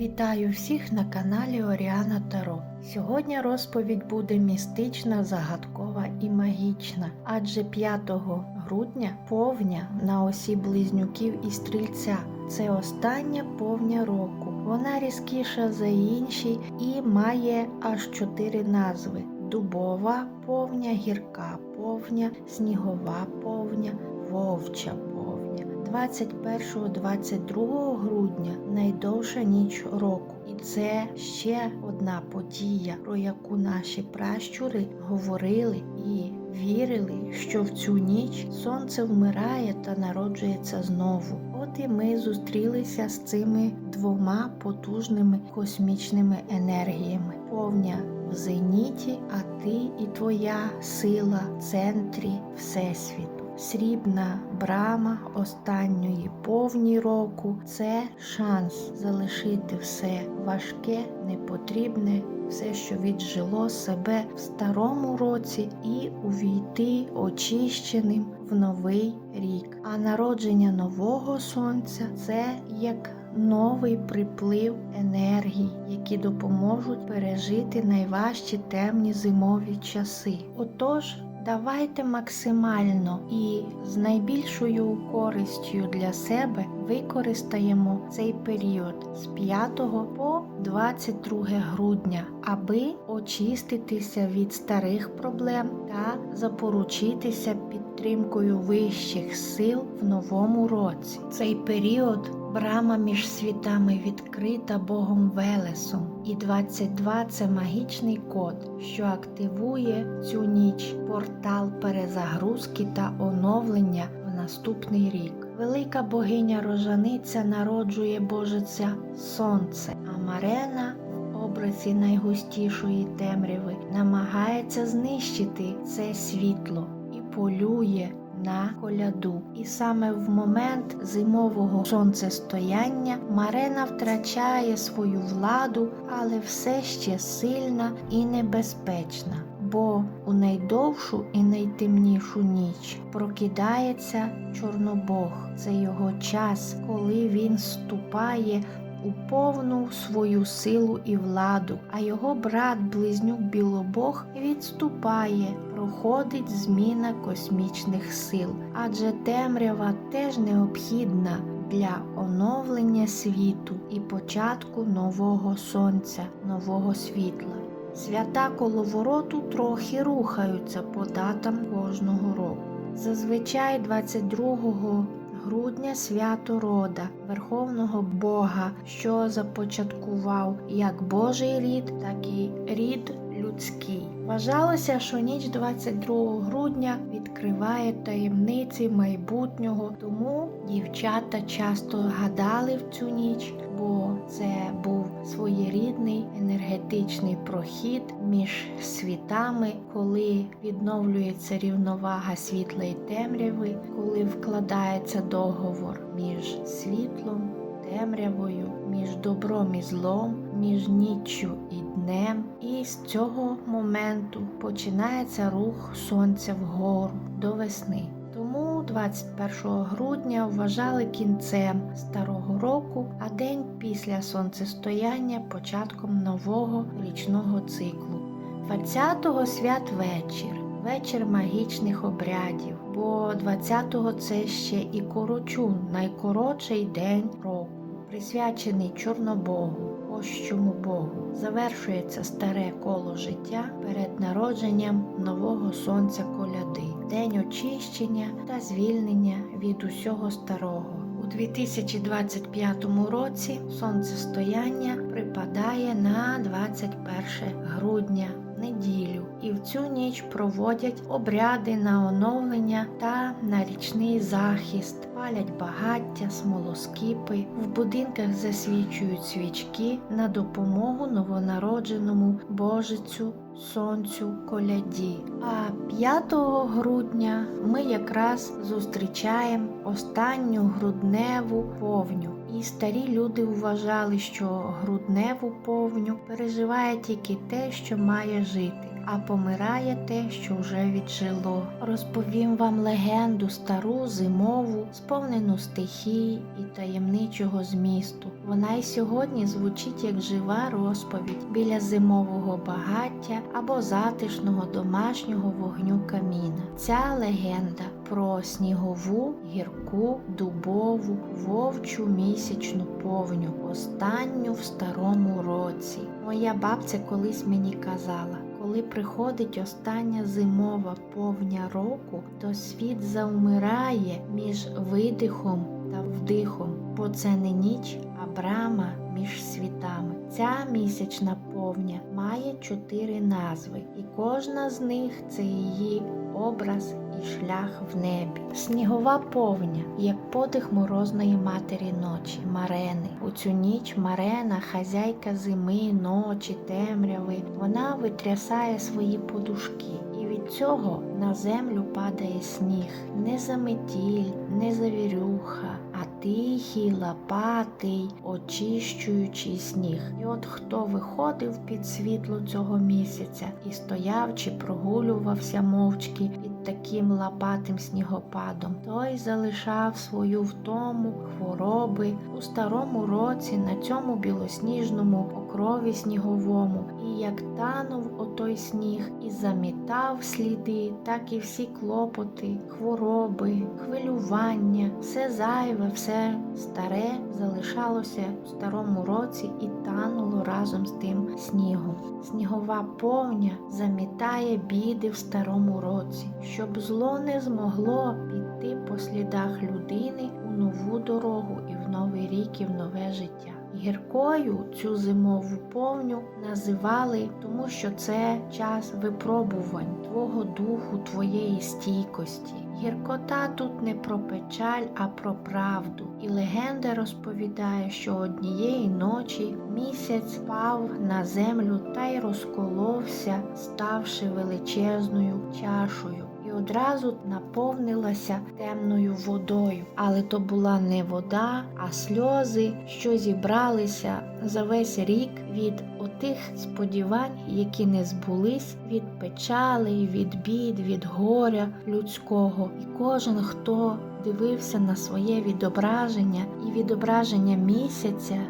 Вітаю всіх на каналі Оріана Таро. Сьогодні розповідь буде містична, загадкова і магічна, адже 5 грудня повня на осі близнюків і стрільця. Це остання повня року. Вона різкіша за інші і має аж чотири назви: дубова повня, гірка повня, снігова повня, вовча. 21-22 грудня найдовша ніч року. І це ще одна подія, про яку наші пращури говорили і вірили, що в цю ніч сонце вмирає та народжується знову. От і ми зустрілися з цими двома потужними космічними енергіями. Повня в зеніті, а ти і твоя сила в центрі Всесвіту. Срібна брама останньої повні року це шанс залишити все важке, непотрібне, все, що віджило себе в старому році, і увійти очищеним в новий рік. А народження нового сонця це як новий приплив енергій, які допоможуть пережити найважчі темні зимові часи. Отож. Давайте максимально і з найбільшою користю для себе використаємо цей період з 5 по 22 грудня, аби очиститися від старих проблем та запоручитися підтримкою вищих сил в новому році. Цей період брама між світами відкрита Богом Велесом, і 22 це магічний код, що активує цю ніч портал перезагрузки та оновлення в наступний рік. Велика богиня рожаниця народжує Божиця Сонце, а Марена в образі найгустішої темряви намагається знищити це світло і полює на коляду. І саме в момент зимового сонцестояння Марена втрачає свою владу, але все ще сильна і небезпечна. Бо у найдовшу і найтемнішу ніч прокидається Чорнобог. Це його час, коли він ступає у повну свою силу і владу, а його брат близнюк Білобог відступає, проходить зміна космічних сил, адже темрява теж необхідна для оновлення світу і початку нового сонця, нового світла. Свята коловороту трохи рухаються по датам кожного року. Зазвичай 22 грудня свято рода, Верховного Бога, що започаткував як Божий рід, так і рід людський. Вважалося, що ніч 22 грудня відкриває таємниці майбутнього, тому дівчата часто гадали в цю ніч, бо це був своєрідний енергетичний прохід між світами, коли відновлюється рівновага світла і темряви, коли вкладається договор між світлом. Темрявою між добром і злом, між ніччю і днем, і з цього моменту починається рух сонця вгору до весни. Тому 21 грудня вважали кінцем старого року, а день після сонцестояння початком нового річного циклу. 20-го святвечір, вечір магічних обрядів, бо 20-го це ще і корочун, найкоротший день року, присвячений Чорнобогу, ощому Богу. Завершується старе коло життя перед народженням нового сонця коляди, день очищення та звільнення від усього старого. У 2025 році сонцестояння припадає на 21 грудня неділю, і в цю ніч проводять обряди на оновлення та на річний захист, палять багаття, смолоскипи, в будинках засвічують свічки на допомогу новонародженому Божицю. Сонцю коляді. А 5 грудня ми якраз зустрічаємо останню грудневу повню. І старі люди вважали, що грудневу повню переживає тільки те, що має жити. А помирає те, що вже віджило. Розповім вам легенду стару, зимову, сповнену стихій і таємничого змісту. Вона й сьогодні звучить як жива розповідь біля зимового багаття або затишного домашнього вогню каміна. Ця легенда про снігову, гірку, дубову, вовчу місячну повню, останню в старому році. Моя бабця колись мені казала. Коли приходить остання зимова повня року, то світ завмирає між видихом та вдихом, бо це не ніч, а брама між світами. Ця місячна повня має чотири назви, і кожна з них це її образ і шлях в небі. Снігова повня, як подих морозної матері ночі, Марени. У цю ніч Марена, хазяйка зими, ночі, темряви, вона витрясає свої подушки. Від цього на землю падає сніг, не заметіль, не завірюха, а тихий, лопатий, очищуючий сніг. І от хто виходив під світло цього місяця і стояв чи прогулювався мовчки під таким лопатим снігопадом, той залишав свою втому, хвороби у старому році на цьому білосніжному покрові сніговому, і як танув отой сніг і замітав сліди, так і всі клопоти, хвороби, хвилювання, все зайве, все старе залишалося в старому році і тануло разом з тим снігом. Снігова повня замітає біди в старому році, щоб зло не змогло піти по слідах людини у нову дорогу і в новий рік, і в нове життя. Гіркою цю зимову повню називали, тому що це час випробувань твого духу, твоєї стійкості. Гіркота тут не про печаль, а про правду. І легенда розповідає, що однієї ночі місяць впав на землю та й розколовся, ставши величезною чашою. Одразу наповнилася темною водою. Але то була не вода, а сльози, що зібралися за весь рік від отих сподівань, які не збулись, від печали, від бід, від горя людського. І кожен, хто дивився на своє відображення і відображення місяця.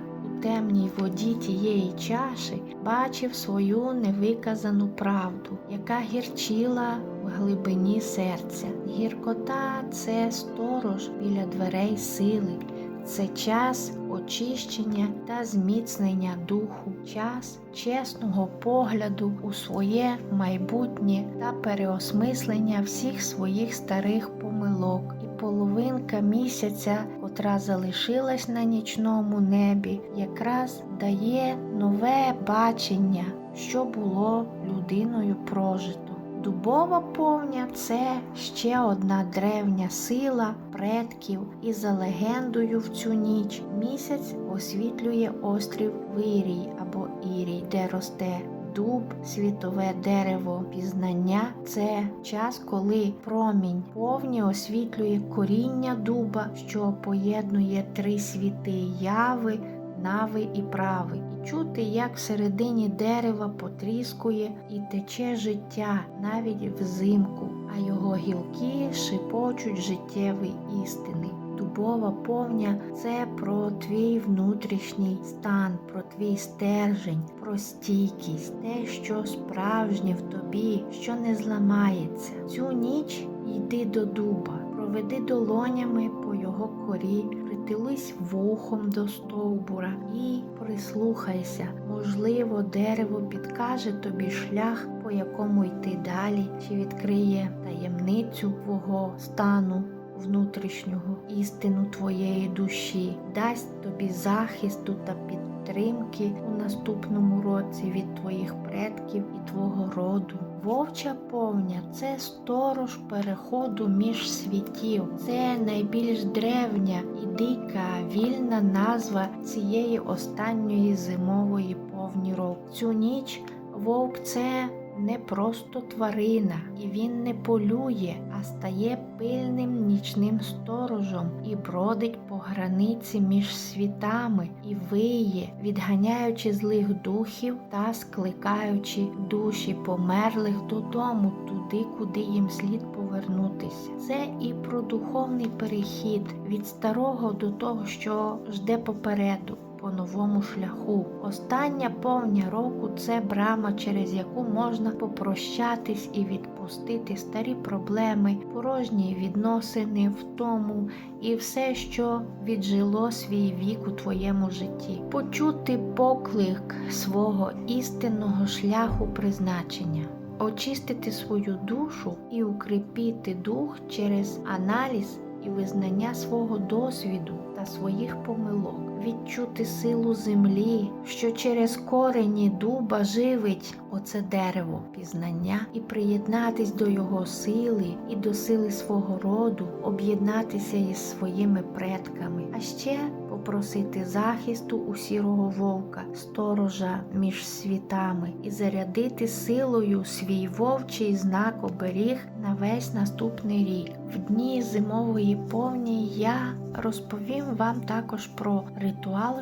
Темній воді тієї чаші бачив свою невиказану правду, яка гірчила глибині серця. Гіркота це сторож біля дверей сили, це час очищення та зміцнення духу, час чесного погляду у своє майбутнє та переосмислення всіх своїх старих помилок. І половинка місяця, котра залишилась на нічному небі, якраз дає нове бачення, що було людиною прожито. Дубова повня це ще одна древня сила предків, і за легендою в цю ніч місяць освітлює острів Вирій або Ірій, де росте дуб, світове дерево пізнання. Це час, коли промінь повні освітлює коріння дуба, що поєднує три світи яви. Нави і прави, і чути, як всередині дерева потріскує і тече життя навіть взимку, а його гілки шипочуть життєві істини. Дубова повня це про твій внутрішній стан, про твій стержень, про стійкість, те, що справжнє в тобі, що не зламається. Цю ніч йди до дуба, проведи долонями по його корі, притулись вухом до стовбура і прислухайся. Можливо, дерево підкаже тобі шлях, по якому йти далі, чи відкриє таємницю твого стану внутрішнього, істину твоєї душі, дасть тобі захисту та підтримки у наступному році від твоїх предків і твого роду. Вовча повня це сторож переходу між світів. Це найбільш древня і дика вільна назва цієї останньої зимової повні року. Цю ніч вовк це не просто тварина, і він не полює, а стає пильним нічним сторожем і бродить по границі між світами і виє, відганяючи злих духів та скликаючи душі померлих додому, туди, куди їм слід повернутися. Це і про духовний перехід від старого до того, що жде попереду. По новому шляху. Остання повня року це брама, через яку можна попрощатись і відпустити старі проблеми, порожні відносини, втому і все, що віджило свій вік у твоєму житті, почути поклик свого істинного шляху призначення. Очистити свою душу і укріпити дух через аналіз і визнання свого досвіду та своїх помилок, відчути силу землі, що через корені дуба живить оце дерево пізнання, і приєднатись до його сили і до сили свого роду, об'єднатися із своїми предками, а ще попросити захисту у сірого вовка, сторожа між світами, і зарядити силою свій вовчий знак оберіг на весь наступний рік. В дні зимової повні я розповім вам також про ритуал,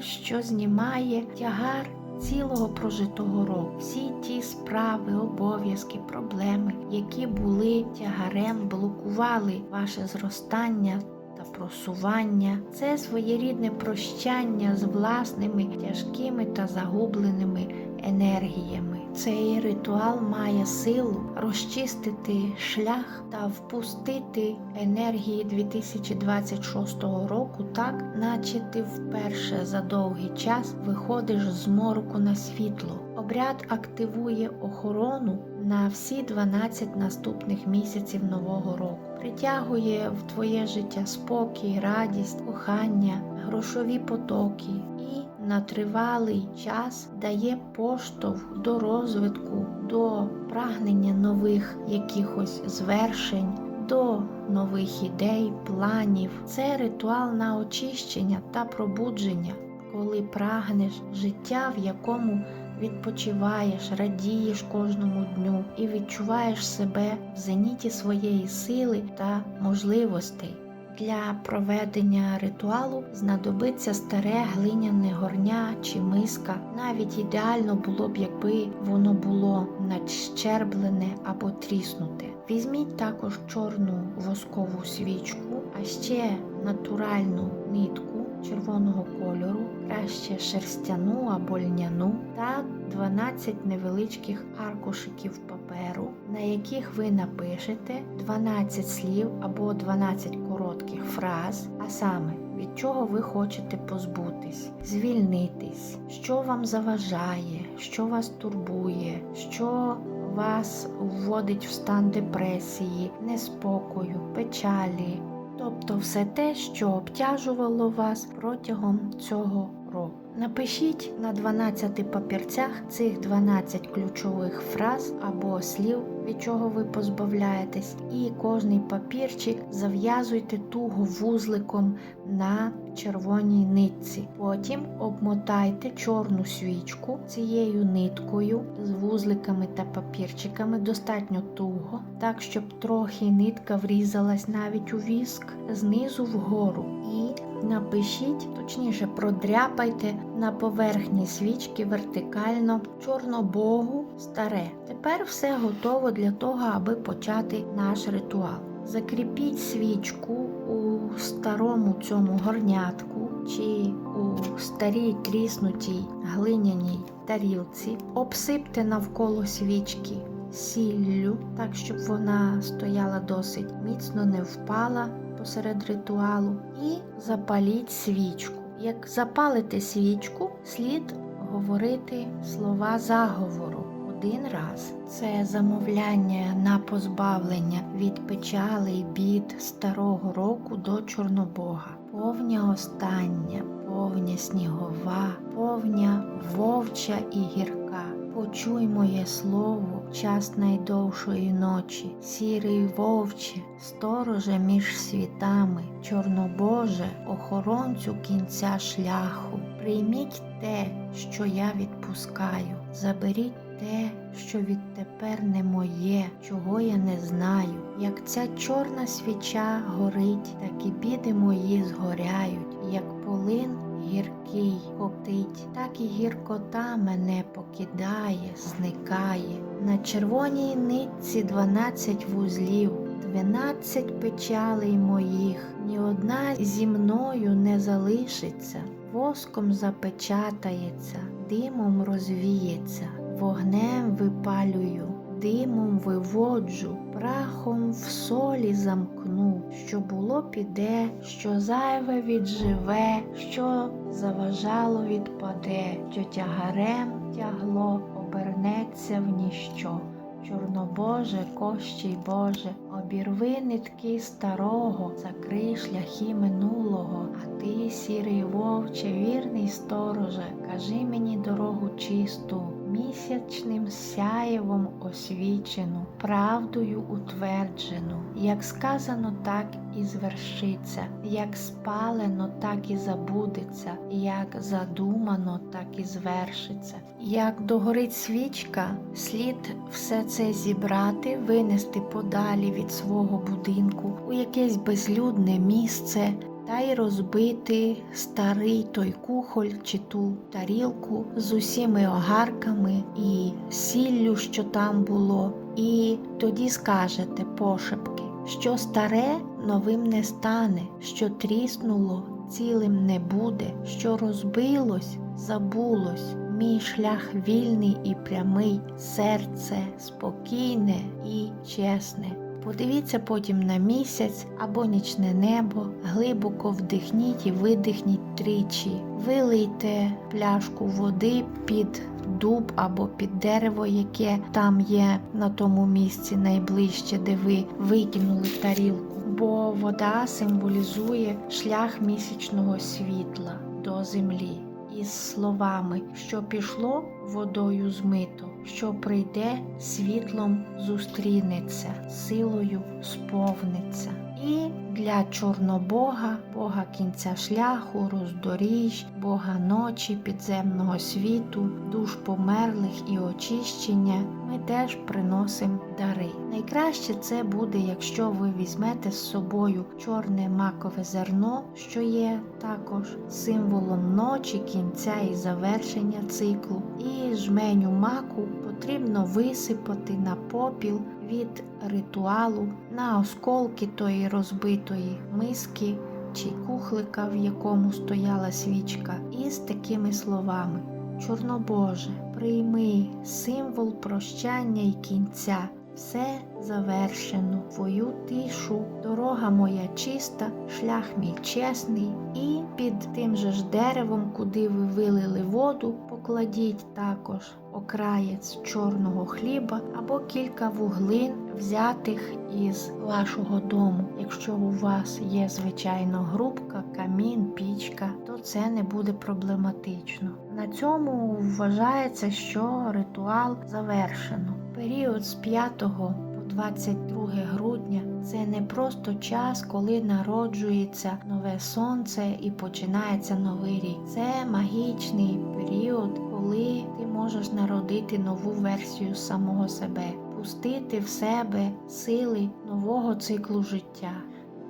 що знімає тягар цілого прожитого року. Всі ті справи, обов'язки, проблеми, які були тягарем, блокували ваше зростання. Та просування це своєрідне прощання з власними тяжкими та загубленими енергіями. Цей ритуал має силу розчистити шлях та впустити енергії 2026 року, так наче ти вперше за довгий час виходиш з мороку на світло. Обряд активує охорону на всі 12 наступних місяців нового року. Притягує в твоє життя спокій, радість, кохання, грошові потоки і на тривалий час дає поштовх до розвитку, до прагнення нових якихось звершень, до нових ідей, планів. Це ритуал на очищення та пробудження, коли прагнеш життя, в якому відпочиваєш, радієш кожному дню і відчуваєш себе в зеніті своєї сили та можливостей. Для проведення ритуалу знадобиться старе глиняне горня чи миска. Навіть ідеально було б, якби воно було надщерблене або тріснуте. Візьміть також чорну воскову свічку, а ще натуральну нитку червоного кольору, краще шерстяну або льняну та 12 невеличких аркушиків паперу, на яких ви напишете 12 слів або 12 коротких фраз, а саме від чого ви хочете позбутись, звільнитись, що вам заважає, що вас турбує, що вас вводить в стан депресії, неспокою, печалі. Тобто все те, що обтяжувало вас протягом цього року. Напишіть на 12 папірцях цих 12 ключових фраз або слів, від чого ви позбавляєтесь, і кожний папірчик зав'язуйте туго вузликом на червоній нитці. Потім обмотайте чорну свічку цією ниткою з вузликами та папірчиками достатньо туго, так щоб трохи нитка врізалась навіть у віск знизу вгору. І Напишіть, точніше, продряпайте на поверхні свічки вертикально чорнобогу старе. Тепер все готово для того, аби почати наш ритуал. Закріпіть свічку у старому цьому горнятку чи у старій тріснутій глиняній тарілці, обсипте навколо свічки сіллю, так щоб вона стояла досить міцно, не впала посеред ритуалу, і запаліть свічку. Як запалите свічку, слід говорити слова заговору один раз. Це замовляння на позбавлення від печалей, бід старого року до Чорнобога. Повня остання, повня снігова, повня вовча і гірка. Почуй моє слово, час найдовшої ночі, сірий вовче, стороже між світами, чорнобоже, охоронцю кінця шляху. Прийміть те, що я відпускаю, заберіть те, що відтепер не моє, чого я не знаю. Як ця чорна свіча горить, так і біди мої згоряють, як полин гіркий коптить, так і гіркота мене покидає, зникає. На червоній нитці дванадцять вузлів, дванадцять печалей моїх, ні одна зі мною не залишиться, воском запечатається, димом розвіється, вогнем випалюю. Димом виводжу, прахом в солі замкну, що було піде, що зайве відживе, що заважало відпаде, що тягарем тягло, обернеться в ніщо. Чорнобоже, кощій Боже, обірви нитки старого, закрий шляхи минулого, а ти, сірий вовче, вірний стороже, кажи мені дорогу чисту, місячним сяєвом освічену, правдою утверджену, як сказано, так і звершиться, як спалено, так і забудеться, як задумано, так і звершиться. Як догорить свічка, слід все це зібрати, винести подалі від свого будинку у якесь безлюдне місце. Та й розбити старий той кухоль чи ту тарілку з усіми огарками і сіллю, що там було, і тоді скажете пошепки, що старе новим не стане, що тріснуло цілим не буде, що розбилось, забулось. Мій шлях вільний і прямий, серце спокійне і чесне. Подивіться потім на місяць або нічне небо, глибоко вдихніть і видихніть тричі. Вилийте пляшку води під дуб або під дерево, яке там є на тому місці найближче, де ви викинули тарілку. Бо вода символізує шлях місячного світла до землі. Із словами, що пішло водою змито, що прийде світлом зустрінеться, силою сповниться. І для Чорнобога, Бога кінця шляху, роздоріж, Бога ночі, підземного світу, душ померлих і очищення, ми теж приносимо дари. Найкраще це буде, якщо ви візьмете з собою чорне макове зерно, що є також символом ночі, кінця і завершення циклу, і жменю маку потрібно висипати на попіл від ритуалу, на осколки тої розбитої миски чи кухлика, в якому стояла свічка, із такими словами: Чорнобоже, прийми символ прощання і кінця. Все завершено, твою тишу, дорога моя чиста, шлях мій чесний, і під тим же ж деревом, куди ви вилили воду, покладіть також окраєць чорного хліба або кілька вуглин, взятих із вашого дому. Якщо у вас є звичайно грубка, камін, пічка, то це не буде проблематично. На цьому вважається, що ритуал завершено. Період з 5 по 22 грудня це не просто час, коли народжується нове сонце і починається новий рік. Це магічний період, коли ти можеш народити нову версію самого себе, пустити в себе сили нового циклу життя.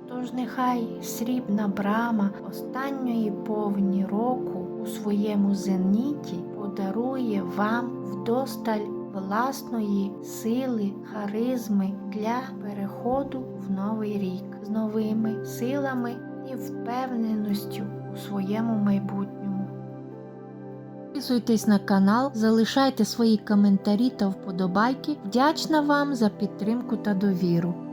Тож нехай срібна брама останньої повні року у своєму зеніті подарує вам вдосталь власної сили, харизми для переходу в новий рік з новими силами і впевненістю у своєму майбутньому. Підписуйтесь на канал, залишайте свої коментарі та вподобайки. Вдячна вам за підтримку та довіру.